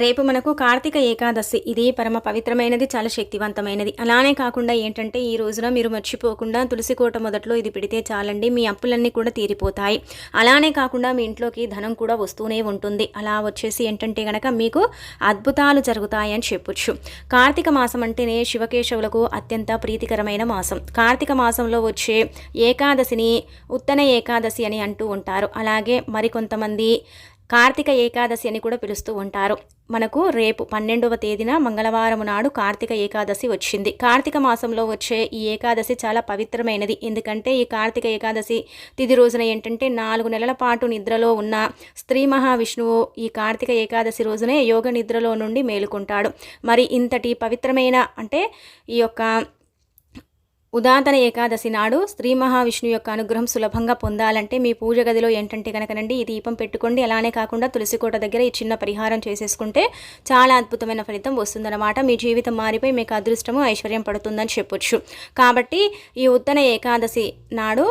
రేపు మనకు కార్తీక ఏకాదశి. ఇది పరమ పవిత్రమైనది చాలా శక్తివంతమైనది. అలానే కాకుండా ఏంటంటే ఈ రోజున మీరు మర్చిపోకుండా తులసి కోట మొదట్లో ఇది పెడితే చాలండి మీ అప్పులన్నీ కూడా తీరిపోతాయి. అలానే కాకుండా మీ ఇంట్లోకి ధనం కూడా వస్తూనే ఉంటుంది. అలా వచ్చేసి ఏంటంటే గనక మీకు అద్భుతాలు జరుగుతాయని చెప్పొచ్చు. కార్తీక మాసం అంటేనే శివకేశవులకు అత్యంత ప్రీతికరమైన మాసం. కార్తీక మాసంలో వచ్చే ఏకాదశిని ఉత్తన ఏకాదశి అని అంటూ ఉంటారు. అలాగే మరికొంతమంది కార్తీక ఏకాదశి అని కూడా పిలుస్తూ ఉంటారు. మనకు రేపు పన్నెండవ తేదీన మంగళవారం నాడు కార్తీక ఏకాదశి వచ్చింది. కార్తీక మాసంలో వచ్చే ఈ ఏకాదశి చాలా పవిత్రమైనది. ఎందుకంటే ఈ కార్తీక ఏకాదశి తిది రోజున ఏంటంటే నాలుగు నెలల పాటు నిద్రలో ఉన్న స్త్రీ మహావిష్ణువు ఈ కార్తీక ఏకాదశి రోజునే యోగ నిద్రలో నుండి మేలుకుంటాడు. మరి ఇంతటి పవిత్రమైన అంటే ఈ యొక్క ఉదాతన ఏకాదశి నాడు శ్రీ మహావిష్ణు యొక్క అనుగ్రహం సులభంగా పొందాలంటే మీ పూజ గదిలో ఏంటంటే కనుకనండి ఈ దీపం పెట్టుకోండి. అలానే కాకుండా తులసికోట దగ్గర ఈ చిన్న పరిహారం చేసేసుకుంటే చాలా అద్భుతమైన ఫలితం వస్తుందన్నమాట. మీ జీవితం మారిపోయి మీకు అదృష్టము ఐశ్వర్యం పడుతుందని చెప్పొచ్చు. కాబట్టి ఈ ఉత్తన ఏకాదశి నాడు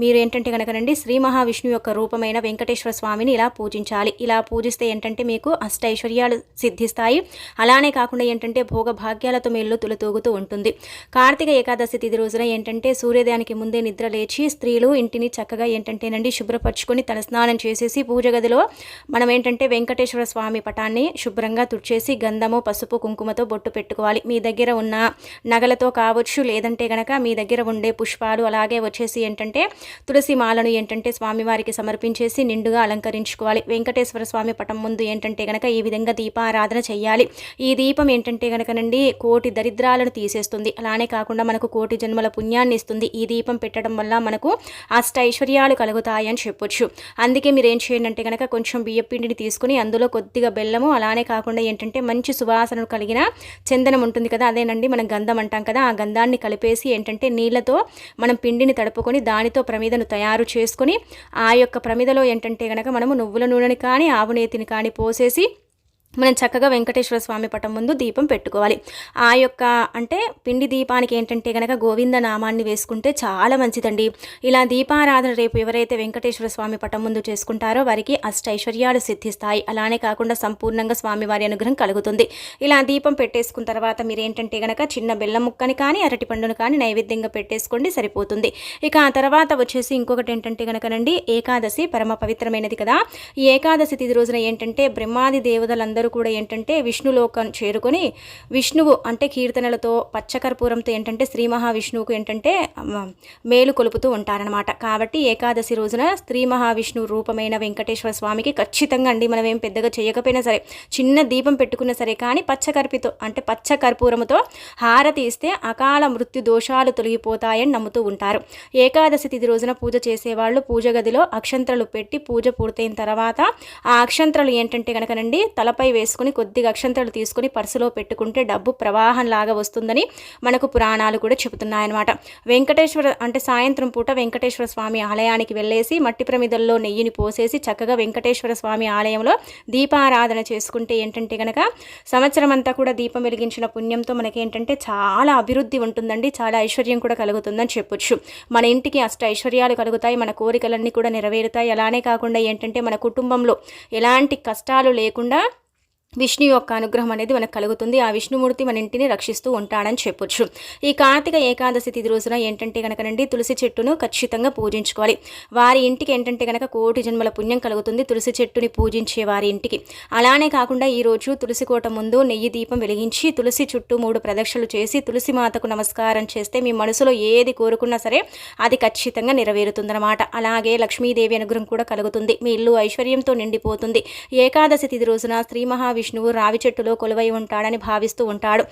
మీరు ఏంటంటే కనుకనండి శ్రీ మహావిష్ణువు యొక్క రూపమైన వెంకటేశ్వర స్వామిని ఇలా పూజించాలి. ఇలా పూజిస్తే ఏంటంటే మీకు అష్టైశ్వర్యాలు సిద్ధిస్తాయి. అలానే కాకుండా ఏంటంటే భోగ భాగ్యాలతో మేళ్ళు తులతూగుతూ ఉంటుంది. కార్తీక ఏకాదశి తిథి రోజున ఏంటంటే సూర్యోదయానికి ముందే నిద్ర లేచి స్త్రీలు ఇంటిని చక్కగా ఏంటంటేనండి శుభ్రపరచుకొని తలస్నానం చేసేసి పూజ గదిలో మనం ఏంటంటే వెంకటేశ్వర స్వామి పటాన్ని శుభ్రంగా తుడిచేసి గంధము పసుపు కుంకుమతో బొట్టు పెట్టుకోవాలి. మీ దగ్గర ఉన్న నగలతో కావచ్చు లేదంటే గనక మీ దగ్గర ఉండే పుష్పాలు అలాగే వచ్చేసి ఏంటంటే తులసి మాలను ఏంటంటే స్వామివారికి సమర్పించేసి నిండుగా అలంకరించుకోవాలి. వెంకటేశ్వర స్వామి పటం ముందు ఏంటంటే గనక ఈ విధంగా దీపారాధన చేయాలి ఈ దీపం ఏంటంటే గనకనండి కోటి దరిద్రాలను తీసేస్తుంది. అలానే కాకుండా మనకు కోటి జన్మల పుణ్యాన్ని ఇస్తుంది. ఈ దీపం పెట్టడం వల్ల మనకు అష్ట ఐశ్వర్యాలు కలుగుతాయని చెప్పొచ్చు. అందుకే మీరు ఏం చేయండి అంటే కనుక కొంచెం బియ్య పిండిని తీసుకుని అందులో కొద్దిగా బెల్లము అలానే కాకుండా ఏంటంటే మంచి సువాసన కలిగిన చందనం ఉంటుంది కదా అదేనండి మనం గంధం అంటాం కదా ఆ గంధాన్ని కలిపేసి ఏంటంటే నీళ్ళతో మనం పిండిని తడుపుకొని దానితో ప్రమిదను తయారు చేసుకుని ఆ యొక్క ప్రమిదలో ఏంటంటే గనక మనము నువ్వుల నూనెని కానీ ఆవు నేతిని కానీ పోసేసి మనం చక్కగా వెంకటేశ్వర స్వామి పటం ముందు దీపం పెట్టుకోవాలి. ఆ యొక్క అంటే పిండి దీపానికి ఏంటంటే కనుక గోవింద నామాన్ని వేసుకుంటే చాలా మంచిదండి. ఇలా దీపారాధన రేపు ఎవరైతే వెంకటేశ్వర స్వామి పటం ముందు చేసుకుంటారో వారికి అష్ట ఐశ్వర్యాలు సిద్ధిస్తాయి. అలానే కాకుండా సంపూర్ణంగా స్వామివారి అనుగ్రహం కలుగుతుంది. ఇలా దీపం పెట్టేసుకున్న తర్వాత మీరు ఏంటంటే కనుక చిన్న బెల్లం ముక్కని కానీ అరటి పండును కానీ నైవేద్యంగా పెట్టేసుకోండి సరిపోతుంది. ఇక ఆ తర్వాత వచ్చేసి ఇంకొకటి ఏంటంటే కనుకనండి ఏకాదశి పరమ పవిత్రమైనది కదా. ఈ ఏకాదశి తిది రోజున ఏంటంటే బ్రహ్మాది దేవతలందరూ అందరూ కూడా ఏంటంటే విష్ణులోకం చేరుకొని విష్ణువు అంటే కీర్తనలతో పచ్చకర్పూరంతో ఏంటంటే శ్రీ మహావిష్ణువుకు ఏంటంటే మేలు కొలుపుతూ ఉంటారనమాట కాబట్టి ఏకాదశి రోజున శ్రీ మహావిష్ణువు రూపమైన వెంకటేశ్వర స్వామికి ఖచ్చితంగా అండి మనం ఏం పెద్దగా చేయకపోయినా సరే. చిన్న దీపం పెట్టుకున్నా సరే కానీ పచ్చకర్పితో అంటే పచ్చకర్పూరముతో హారతి ఇస్తే అకాల మృత్యు దోషాలు తొలగిపోతాయని నమ్ముతూ ఉంటారు. ఏకాదశి తిథి రోజున పూజ చేసేవాళ్ళు పూజ గదిలో అక్షంత్రలు పెట్టి పూజ పూర్తయిన తర్వాత ఆ అక్షంత్రలు ఏంటంటే కనుకనండి తలపై వేసుకుని కొద్దిగా అక్షంతలు తీసుకుని పర్సులో పెట్టుకుంటే డబ్బు ప్రవాహం లాగా వస్తుందని మనకు పురాణాలు కూడా చెబుతున్నాయన్నమాట. వెంకటేశ్వర అంటే సాయంత్రం పూట వెంకటేశ్వర స్వామి ఆలయానికి వెళ్ళేసి మట్టి ప్రమిదల్లో నెయ్యిని పోసేసి చక్కగా వెంకటేశ్వర స్వామి ఆలయంలో దీపారాధన చేసుకుంటే ఏంటంటే కనుక సంవత్సరం అంతా కూడా దీపం వెలిగించిన పుణ్యంతో మనకేంటంటే చాలా అభివృద్ధి ఉంటుందండి చాలా ఐశ్వర్యం కూడా కలుగుతుందని చెప్పొచ్చు. మన ఇంటికి అష్ట ఐశ్వర్యాలు కలుగుతాయి మన కోరికలన్నీ కూడా నెరవేరుతాయి. అలానే కాకుండా ఏంటంటే మన కుటుంబంలో ఎలాంటి కష్టాలు లేకుండా విష్ణు యొక్క అనుగ్రహం అనేది మనకు కలుగుతుంది. ఆ విష్ణుమూర్తి మన ఇంటిని రక్షిస్తూ ఉంటాడని చెప్పొచ్చు. ఈ కార్తీక ఏకాదశి తిది రోజున ఏంటంటే కనుకనండి తులసి చెట్టును ఖచ్చితంగా పూజించుకోవాలి. వారి ఇంటికి ఏంటంటే కనుక కోటి జన్మల పుణ్యం కలుగుతుంది తులసి చెట్టుని పూజించే వారి ఇంటికి. అలానే కాకుండా ఈరోజు తులసి కోట ముందు నెయ్యి దీపం వెలిగించి తులసి చుట్టూ మూడు ప్రదక్షిణలు చేసి తులసి మాతకు నమస్కారం చేస్తే మీ మనసులో ఏది కోరుకున్నా సరే అది ఖచ్చితంగా నెరవేరుతుందన్నమాట. అలాగే లక్ష్మీదేవి అనుగ్రహం కూడా కలుగుతుంది. మీ ఇల్లు ఐశ్వర్యంతో నిండిపోతుంది. ఏకాదశి తిది రోజున శ్రీ మహా విష్ణువు రావి చెట్టులో కొలువై ఉంటాడని భావిస్తూ ఉంటాడు.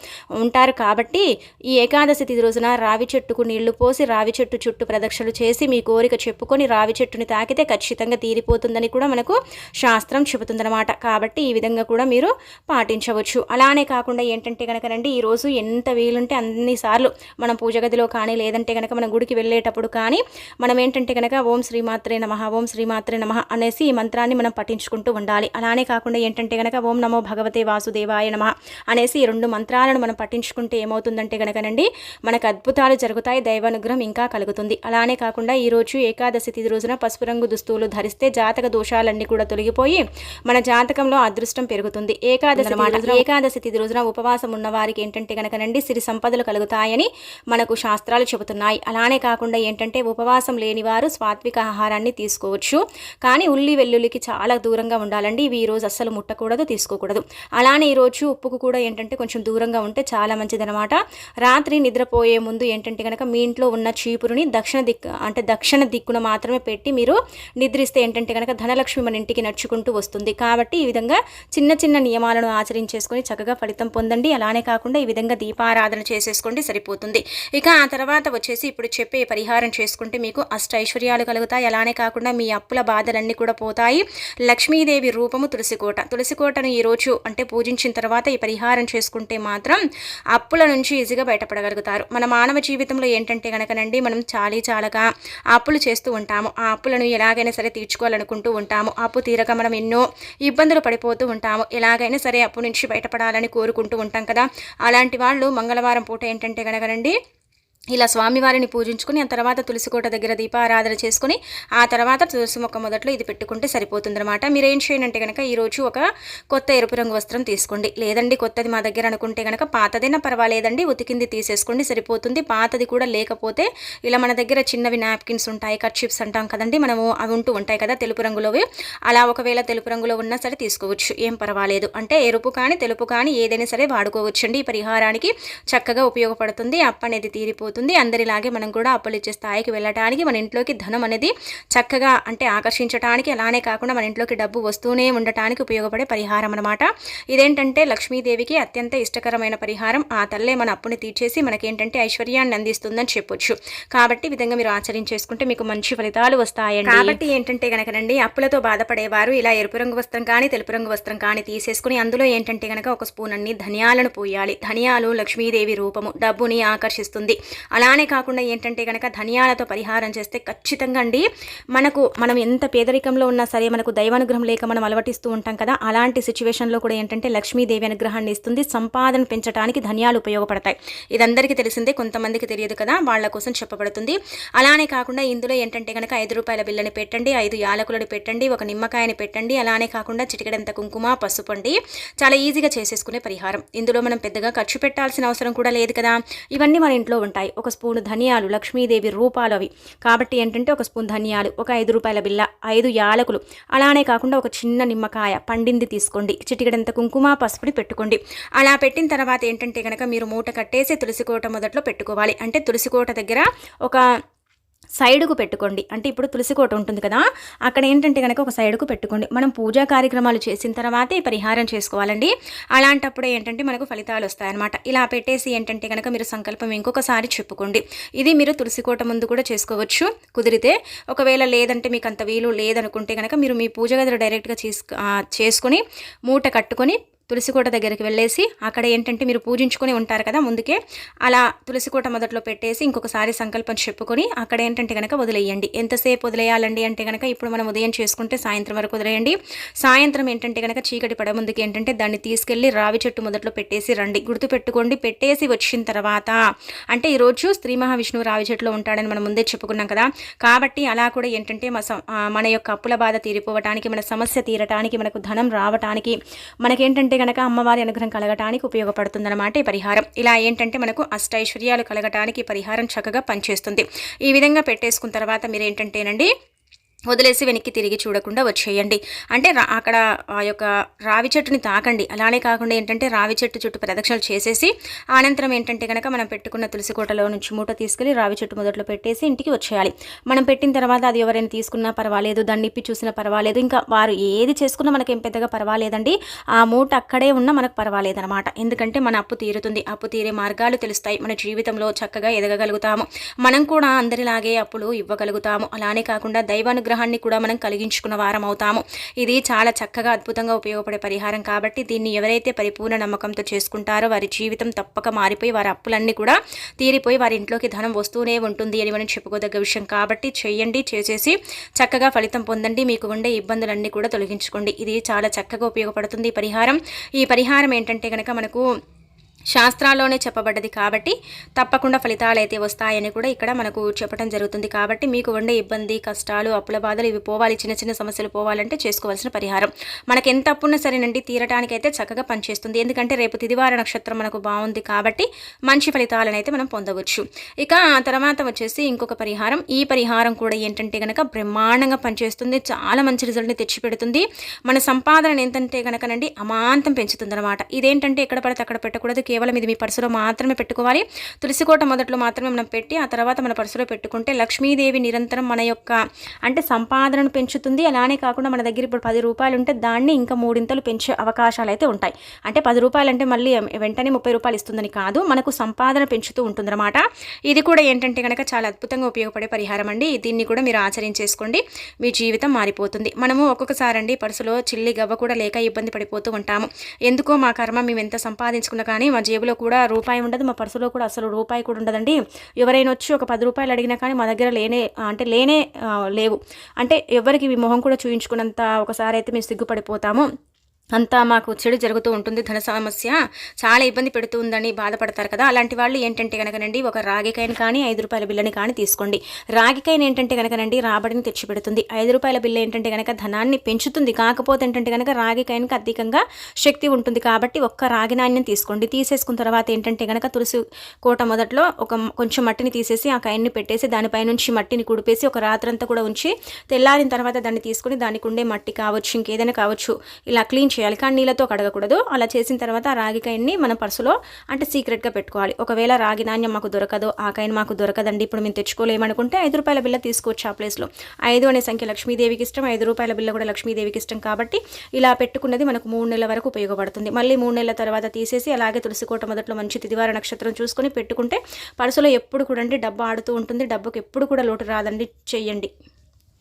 ఉంటారు కాబట్టి ఈ ఏకాదశి తిథి రోజున రావి చెట్టుకు నీళ్ళు పోసి రావి చెట్టు చుట్టూ ప్రదక్షిణలు చేసి మీ కోరిక చెప్పుకొని రావి చెట్టుని తాకితే ఖచ్చితంగా తీరిపోతుందని కూడా మనకు శాస్త్రం చెబుతుందన్నమాట. కాబట్టి ఈ విధంగా కూడా మీరు పాటించవచ్చు. అలానే కాకుండా ఏంటంటే కనుకనండి ఈరోజు ఎంత వీలుంటే అన్నిసార్లు మనం పూజ గదిలో కానీ లేదంటే కనుక మనం గుడికి వెళ్ళేటప్పుడు కానీ మనం ఏంటంటే కనుక ఓం శ్రీమాత్రే నమ ఓం శ్రీమాత్రే నమ అనేసి ఈ మంత్రాన్ని మనం పఠించుకుంటూ ఉండాలి. అలానే కాకుండా ఏంటంటే కనుక ఓం నమో నమో భగవతే వాసుదేవాయ నమ అనేసి రెండు మంత్రాలను మనం పఠించుకుంటే ఏమవుతుందంటే గనకనండి మనకు అద్భుతాలు జరుగుతాయి దైవానుగ్రహం ఇంకా కలుగుతుంది. అలానే కాకుండా ఈ రోజు ఏకాదశి తిథి రోజున పసుపు రంగు దుస్తువులు ధరిస్తే జాతక దోషాలన్నీ కూడా తొలగిపోయి మన జాతకంలో అదృష్టం పెరుగుతుంది. ఏకాదశి ఏకాదశి తిథి రోజున ఉపవాసం ఉన్న వారికి ఏంటంటే గనకనండి సిరి సంపదలు కలుగుతాయని మనకు శాస్త్రాలు చెబుతున్నాయి. అలానే కాకుండా ఏంటంటే ఉపవాసం లేని వారు సాత్విక ఆహారాన్ని తీసుకోవచ్చు. కానీ ఉల్లి వెల్లుల్లికి చాలా దూరంగా ఉండాలండి. ఇవి ఈ రోజు అస్సలు ముట్టకూడదు తీసుకోకూడదు. అలానే ఈరోజు ఉప్పుకు కూడా ఏంటంటే కొంచెం దూరంగా ఉంటే చాలా మంచిదనమాట రాత్రి నిద్రపోయే ముందు ఏంటంటే కనుక మీ ఇంట్లో ఉన్న చీపురుని దక్షిణ దిక్కు అంటే దక్షిణ దిక్కున మాత్రమే పెట్టి మీరు నిద్రిస్తే ఏంటంటే కనుక ధనలక్ష్మి మన ఇంటికి నడుచుకుంటూ వస్తుంది. కాబట్టి ఈ విధంగా చిన్న చిన్న నియమాలను ఆచరించేసుకొని చక్కగా ఫలితం పొందండి. అలానే కాకుండా ఈ విధంగా దీపారాధన చేసేసుకోండి సరిపోతుంది. ఇక ఆ తర్వాత వచ్చేసి ఇప్పుడు చెప్పే పరిహారం చేసుకుంటే మీకు అష్ట ఐశ్వర్యాలు కలుగుతాయి. అలానే కాకుండా మీ అప్పుల బాధలన్నీ కూడా పోతాయి. లక్ష్మీదేవి రూపము తులసికోట. తులసికోటను ఈ రోజు అంటే పూజించిన తర్వాత ఈ పరిహారం చేసుకుంటే మాత్రం అప్పుల నుంచి ఈజీగా బయటపడగలుగుతారు. మన మానవ జీవితంలో ఏంటంటే కనుకనండి మనం చాలీ చాలగా అప్పులు చేస్తూ ఉంటాము. ఆ అప్పులను ఎలాగైనా సరే తీర్చుకోవాలనుకుంటూ ఉంటాము. అప్పు తీరక మనం ఎన్నో ఇబ్బందులు పడిపోతూ ఉంటాము. ఎలాగైనా సరే అప్పు నుంచి బయటపడాలని కోరుకుంటూ ఉంటాం కదా. అలాంటి వాళ్ళు మంగళవారం పూట ఏంటంటే కనుకనండి ఇలా స్వామివారిని పూజించుకుని ఆ తర్వాత తులసికోట దగ్గర దీపారాధన చేసుకుని ఆ తర్వాత తులసి మొక్క మొదట్లో ఇది పెట్టుకుంటే సరిపోతుందన్నమాట. మీరు ఏం చేయండి అంటే కనుక ఈరోజు ఒక కొత్త ఎరుపు రంగు వస్త్రం తీసుకోండి. లేదండి కొత్తది మా దగ్గర అనుకుంటే కనుక పాతదైనా పర్వాలేదండి ఉతికింది తీసేసుకోండి సరిపోతుంది. పాతది కూడా లేకపోతే ఇలా మన దగ్గర చిన్నవి నాప్కిన్స్ ఉంటాయి కట్ అంటాం కదండి మనము అవి ఉంటూ ఉంటాయి కదా తెలుపు రంగులోవి. అలా ఒకవేళ తెలుపు రంగులో ఉన్నా సరే తీసుకోవచ్చు. ఏం పర్వాలేదు. అంటే ఎరుపు కానీ తెలుపు కానీ ఏదైనా సరే వాడుకోవచ్చండి. ఈ పరిహారానికి చక్కగా ఉపయోగపడుతుంది. అప్ప అనేది అవుతుంది అందరిలాగే మనం కూడా అప్పులు ఇచ్చే స్థాయికి వెళ్ళడానికి మన ఇంట్లోకి ధనం అనేది చక్కగా అంటే ఆకర్షించడానికి అలానే కాకుండా మన ఇంట్లోకి డబ్బు వస్తూనే ఉండటానికి ఉపయోగపడే పరిహారం అనమాట ఇదేంటంటే లక్ష్మీదేవికి అత్యంత ఇష్టకరమైన పరిహారం. ఆ తల్లే మన అప్పుని తీర్చేసి మనకేంటంటే ఐశ్వర్యాన్ని అందిస్తుందని చెప్పొచ్చు. కాబట్టి విధంగా మీరు ఆచరించేసుకుంటే మీకు మంచి ఫలితాలు వస్తాయండి. కాబట్టి ఏంటంటే కనుకనండి అప్పులతో బాధపడేవారు ఇలా ఎరుపు రంగు వస్త్రం కానీ తెలుపు రంగు వస్త్రం కానీ తీసేసుకుని అందులో ఏంటంటే కనుక ఒక స్పూన్ అన్ని ధనియాలను పోయాలి. ధనియాలు లక్ష్మీదేవి రూపము డబ్బుని ఆకర్షిస్తుంది. అలానే కాకుండా ఏంటంటే కనుక ధనియాలతో పరిహారం చేస్తే ఖచ్చితంగా అండి మనకు మనం ఎంత పేదరికంలో ఉన్నా సరే మనకు దైవానుగ్రహం లేక మనం అలవటిస్తూ ఉంటాం కదా అలాంటి సిచ్యువేషన్లో కూడా ఏంటంటే లక్ష్మీదేవి అనుగ్రహాన్ని ఇస్తుంది సంపాదన పెంచడానికి ధనియాలు ఉపయోగపడతాయి. ఇదందరికీ తెలిసిందే కొంతమందికి తెలియదు కదా వాళ్ళ కోసం చెప్పబడుతుంది. అలానే కాకుండా ఇందులో ఏంటంటే కనుక ఐదు రూపాయల బిల్లని పెట్టండి ఐదు యాలకులను పెట్టండి ఒక నిమ్మకాయని పెట్టండి అలానే కాకుండా చిటికెడంత కుంకుమ పసుపు అండి. చాలా ఈజీగా చేసేసుకునే పరిహారం. ఇందులో మనం పెద్దగా ఖర్చు పెట్టాల్సిన అవసరం కూడా లేదు కదా. ఇవన్నీ మన ఇంట్లో ఉంటాయి. ఒక స్పూన్ ధనియాలు లక్ష్మీదేవి రూపాలు అవి. కాబట్టి ఏంటంటే ఒక స్పూన్ ధనియాలు ఒక ఐదు రూపాయల బిల్ల ఐదు యాలకులు. అలానే కాకుండా ఒక చిన్న నిమ్మకాయ పండింది తీసుకోండి. చిటికడంత కుంకుమ పసుపుని పెట్టుకోండి. అలా పెట్టిన తర్వాత ఏంటంటే కనుక మీరు మూట కట్టేసి తులసికోట మొదట్లో పెట్టుకోవాలి. అంటే తులసికోట దగ్గర ఒక సైడుకు పెట్టుకోండి. అంటే ఇప్పుడు తులసి కోట ఉంటుంది కదా అక్కడ ఏంటంటే కనుక ఒక సైడ్కు పెట్టుకోండి. మనం పూజా కార్యక్రమాలు చేసిన తర్వాతే పరిహారం చేసుకోవాలండి. అలాంటప్పుడు ఏంటంటే మనకు ఫలితాలు వస్తాయన్నమాట. ఇలా పెట్టేసి ఏంటంటే కనుక మీరు సంకల్పం ఇంకొకసారి చెప్పుకోండి. ఇది మీరు తులసి కోట ముందు కూడా చేసుకోవచ్చు. కుదిరితే ఒకవేళ లేదంటే మీకు అంత వీలు లేదనుకుంటే కనుక మీరు మీ పూజ గదిలో డైరెక్ట్గా చేసుకొని మూట కట్టుకొని తులసికోట దగ్గరికి వెళ్ళేసి అక్కడ ఏంటంటే మీరు పూజించుకొని ఉంటారు కదా ముందుకే అలా తులసికోట మొదట్లో పెట్టేసి ఇంకొకసారి సంకల్పం చెప్పుకొని అక్కడ ఏంటంటే కనుక వదిలేయండి. ఎంతసేపు వదిలేయాలండి అంటే కనుక ఇప్పుడు మనం ఉదయం చేసుకుంటే సాయంత్రం వరకు వదిలేయండి. సాయంత్రం ఏంటంటే కనుక చీకటి పడ ముందుకి ఏంటంటే దాన్ని తీసుకెళ్ళి రావి చెట్టు మొదట్లో పెట్టేసి రండి. గుర్తుపెట్టుకోండి పెట్టేసి వచ్చిన తర్వాత అంటే ఈరోజు శ్రీ మహావిష్ణువు రావి చెట్టులో ఉంటాడని మనం ముందే చెప్పుకున్నాం కదా. కాబట్టి అలా కూడా ఏంటంటే మన యొక్క అప్పుల బాధ తీరిపోవటానికి మన సమస్య తీరటానికి మనకు ధనం రావటానికి మనకేంటంటే గనక అమ్మవారి అనుగ్రహం కలగటానికి ఉపయోగపడుతుందన్నమాట ఈ పరిహారం. ఇలా ఏంటంటే మనకు అష్టైశ్వర్యాలు కలగటానికి పరిహారం చక్కగా పనిచేస్తుంది. ఈ విధంగా పెట్టేసుకున్న తర్వాత మీరు ఏంటంటేనండి వదిలేసి వెనక్కి తిరిగి చూడకుండా వచ్చేయండి. అంటే అక్కడ ఆ యొక్క రావి చెట్టుని తాకండి. అలానే కాకుండా ఏంటంటే రావి చెట్టు చుట్టూ ప్రదక్షిణలు చేసేసి అనంతరం ఏంటంటే కనుక మనం పెట్టుకున్న తులసి కోటలో నుంచి మూట తీసుకెళ్ళి రావి చెట్టు మొదట్లో పెట్టేసి ఇంటికి వచ్చేయాలి. మనం పెట్టిన తర్వాత అది ఎవరైనా తీసుకున్నా పర్వాలేదు దాన్ని ఇప్పి చూసినా పర్వాలేదు ఇంకా వారు ఏది చేసుకున్నా మనకి ఏం పెద్దగా పర్వాలేదండి. ఆ మూట అక్కడే ఉన్నా మనకు పర్వాలేదనమాట ఎందుకంటే మన అప్పు తీరుతుంది. అప్పు తీరే మార్గాలు తెలుస్తాయి. మన జీవితంలో చక్కగా ఎదగగలుగుతాము. మనం కూడా అందరిలాగే అప్పులు ఇవ్వగలుగుతాము. అలానే కాకుండా దైవాను అనుగ్రహాన్ని కూడా మనం కలిగించుకున్న వారం అవుతాము. ఇది చాలా చక్కగా అద్భుతంగా ఉపయోగపడే పరిహారం కాబట్టి దీన్ని ఎవరైతే పరిపూర్ణ నమ్మకంతో చేసుకుంటారో వారి జీవితం తప్పక మారిపోయి వారి అప్పులన్నీ కూడా తీరిపోయి వారి ఇంట్లోకి ధనం వస్తూనే ఉంటుంది అని మనం చెప్పుకోదగ్గ విషయం కాబట్టి చేయండి చేసేసి చక్కగా ఫలితం పొందండి. మీకు ఉండే ఇబ్బందులన్నీ కూడా తొలగించుకోండి. ఇది చాలా చక్కగా ఉపయోగపడుతుంది ఈ పరిహారం. ఈ పరిహారం ఏంటంటే కనుక మనకు శాస్త్రాల్లోనే చెప్పబడ్డది కాబట్టి తప్పకుండా ఫలితాలు అయితే వస్తాయని కూడా ఇక్కడ మనకు చెప్పడం జరుగుతుంది కాబట్టి మీకు ఉండే ఇబ్బంది కష్టాలు అప్పుల బాధలు ఇవి పోవాలి చిన్న చిన్న సమస్యలు పోవాలంటే చేసుకోవాల్సిన పరిహారం. మనకి ఎంత అప్పున్నా సరేనండి తీరటానికైతే చక్కగా పనిచేస్తుంది. ఎందుకంటే రేపు తిదివార నక్షత్రం మనకు బాగుంది కాబట్టి మంచి ఫలితాలను అయితే మనం పొందవచ్చు. ఇక తర్వాత వచ్చేసి ఇంకొక పరిహారం. ఈ పరిహారం కూడా ఏంటంటే కనుక బ్రహ్మాండంగా పనిచేస్తుంది. చాలా మంచి రిజల్ట్ని తెచ్చిపెడుతుంది. మన సంపాదన ఏంటంటే కనుకనండి అమాంతం పెంచుతుంది అనమాట ఇదేంటంటే ఎక్కడ పడితే అక్కడ పెట్టకూడదు. కేవలం ఇది మీ పర్సులో మాత్రమే పెట్టుకోవాలి. తులసికోట మొదట్లో మాత్రమే మనం పెట్టి ఆ తర్వాత మన పర్సులో పెట్టుకుంటే లక్ష్మీదేవి నిరంతరం మన యొక్క అంటే సంపాదనను పెంచుతుంది. అలానే కాకుండా మన దగ్గర ఇప్పుడు పది రూపాయలు ఉంటే దాన్ని ఇంకా మూడింతలు పెంచే అవకాశాలు అయితే ఉంటాయి. అంటే పది రూపాయలు అంటే మళ్ళీ వెంటనే ముప్పై రూపాయలు ఇస్తుందని కాదు మనకు సంపాదన పెంచుతూ ఉంటుందన్నమాట. ఇది కూడా ఏంటంటే కనుక చాలా అద్భుతంగా ఉపయోగపడే పరిహారం అండి. దీన్ని కూడా మీరు ఆచరించేసుకోండి. మీ జీవితం మారిపోతుంది. మనము ఒక్కొక్కసారి అండి పర్సులో చిల్లి గవ్వ కూడా లేక ఇబ్బంది పడిపోతూ ఉంటాము. ఎందుకో మా కర్మ మేము ఎంత సంపాదించుకున్నా కానీ మా జేబులో కూడా రూపాయి ఉండదు మా పర్సులో కూడా అసలు రూపాయి కూడా ఉండదండి. ఎవరైనా వచ్చి ఒక పది రూపాయలు అడిగినా కానీ మా దగ్గర లేనే అంటే లేనే లేవు. అంటే ఎవరికి మొహం కూడా చూయించుకున్నంత ఒకసారి అయితే మేము సిగ్గుపడిపోతాము. అంతా మాకు చెడు జరుగుతూ ఉంటుంది ధన సమస్య. చాలా ఇబ్బంది పెడుతుందని బాధపడతారు కదా. అలాంటి వాళ్ళు ఏంటంటే కనుకనండి ఒక రాగికాయని కానీ ఐదు రూపాయల బిల్లని కానీ తీసుకోండి. రాగికాయని ఏంటంటే కనుకనండి రాబడిని తెచ్చిపెడుతుంది. ఐదు రూపాయల బిల్లు ఏంటంటే కనుక ధనాన్ని పెంచుతుంది. కాకపోతే ఏంటంటే కనుక రాగికాయనికి అధికంగా శక్తి ఉంటుంది కాబట్టి ఒక్క రాగి నాణ్యం తీసుకోండి. తీసేసుకున్న తర్వాత ఏంటంటే కనుక తులసి కోట మొదట్లో ఒక కొంచెం మట్టిని తీసేసి ఆ కాయన్ని పెట్టేసి దానిపై నుంచి మట్టిని కుడిపేసి ఒక రాత్రంతా కూడా ఉంచి తెల్లారిన తర్వాత దాన్ని తీసుకుని దానికి ఉండే మట్టి కావచ్చు ఇంకేదైనా కావచ్చు ఇలా క్లీన్ చేయాలి. కానీ నీళ్ళతో కడగకూడదు. అలా చేసిన తర్వాత ఆ రాగికాయని మన పర్సులో అంటే సీక్రెట్గా పెట్టుకోవాలి. ఒకవేళ రాగి ధాన్యం మాకు దొరకదు ఆ కాయని మాకు దొరకదండి ఇప్పుడు మేము తెచ్చుకోలేమనుకుంటే ఐదు రూపాయల బిల్ల తీసుకోవచ్చు ఆ ప్లేస్లో. ఐదు అనే సంఖ్య లక్ష్మీదేవికి ఇష్టం ఐదు రూపాయల బిల్ల కూడా లక్ష్మీదేవికి ఇష్టం కాబట్టి ఇలా పెట్టుకున్నది మనకు మూడు నెలల వరకు ఉపయోగపడుతుంది. మళ్ళీ మూడు నెలల తర్వాత తీసేసి అలాగే తులసికోట మొదట్లో మంచి తిదివార నక్షత్రం చూసుకొని పెట్టుకుంటే పర్సులో ఎప్పుడు కూడా అండి డబ్బు ఆడుతూ ఉంటుంది డబ్బుకి ఎప్పుడు కూడా లోటు రాదండి. చెయ్యండి.